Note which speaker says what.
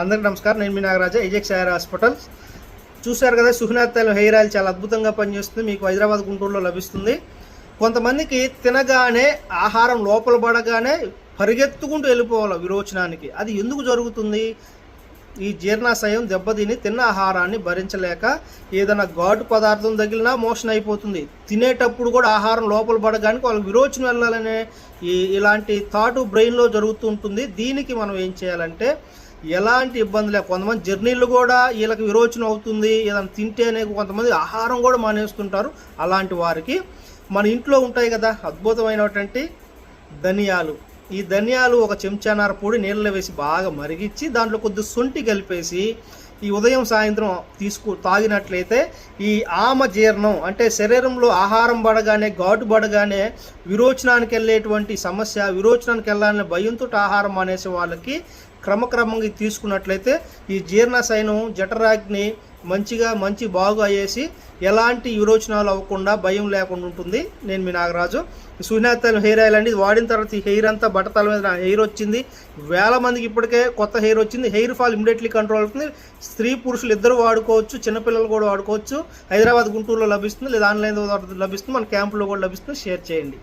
Speaker 1: అందరికీ నమస్కారం. నేను మీ నాగరాజా ఏజెక్స్ హెయిర్ హాస్పిటల్ చూశారు కదా సుహినాథ్ తైలం హెయిర్ ఆయిల్ చాలా అద్భుతంగా పనిచేస్తుంది. మీకు హైదరాబాద్ గుంటూరులో లభిస్తుంది. కొంతమందికి తినగానే ఆహారం లోపల పడగానే పరిగెత్తుకుంటూ వెళ్ళిపోవాలి విరోచనానికి. అది ఎందుకు జరుగుతుంది? ఈ జీర్ణాశయం దెబ్బతిని తిన్న ఆహారాన్ని భరించలేక ఏదైనా ఘాటు పదార్థం తగిలినా మోషన్ అయిపోతుంది. తినేటప్పుడు కూడా ఆహారం లోపల పడగానే వాళ్ళకి విరోచన వెళ్ళాలనే ఈ ఇలాంటి థాటు బ్రెయిన్లో జరుగుతూ ఉంటుంది. దీనికి మనం ఏం చేయాలంటే ఎలాంటి ఇబ్బంది లేక కొంతమంది జర్నీలు కూడా వీళ్ళకి విరోచన అవుతుంది. ఏదైనా తింటేనే కొంతమంది ఆహారం కూడా మానేస్తుంటారు అలాంటి వారికి మన ఇంట్లో ఉంటాయి కదా అద్భుతమైనటువంటి ధనియాలు. ఈ ధనియాలు ఒక చెంచానార పొడి నీళ్ళలో వేసి బాగా మరిగించి దాంట్లో కొద్ది సొంటి కలిపేసి ఈ ఉదయం సాయంత్రం తీసుకు తాగినట్లయితే ఈ ఆమ జీర్ణం అంటే శరీరంలో ఆహారం పడగానే ఘాటు పడగానే విరోచనానికి వెళ్ళేటువంటి సమస్య విరోచనానికి వెళ్ళాలనే భయంతో ఆహారం అనేసి వాళ్ళకి క్రమక్రమంగా తీసుకున్నట్లయితే ఈ జీర్ణశయనం జఠరాగ్ని మంచిగా మంచి బాగు అయ్యేసి ఎలాంటి విరోచనాలు అవ్వకుండా భయం లేకుండా ఉంటుంది. నేను మీ నాగరాజు. సునాతల హెయిర్ ఆయిల్ అండి. వాడిన తర్వాత ఈ హెయిర్ అంతా బట్టతల మీద నా హెయిర్ వచ్చింది. వేల మందికి ఇప్పటికే కొత్త హెయిర్ వచ్చింది. హెయిర్ ఫాల్ ఇమీడియట్లీ కంట్రోల్ అవుతుంది. స్త్రీ పురుషులు ఇద్దరు వాడుకోవచ్చు చిన్నపిల్లలు కూడా వాడుకోవచ్చు. హైదరాబాద్ గుంటూరులో లభిస్తుంది. లేదా ఆన్లైన్ లభిస్తుంది. మన క్యాంపులో కూడా లభిస్తుంది. షేర్ చేయండి.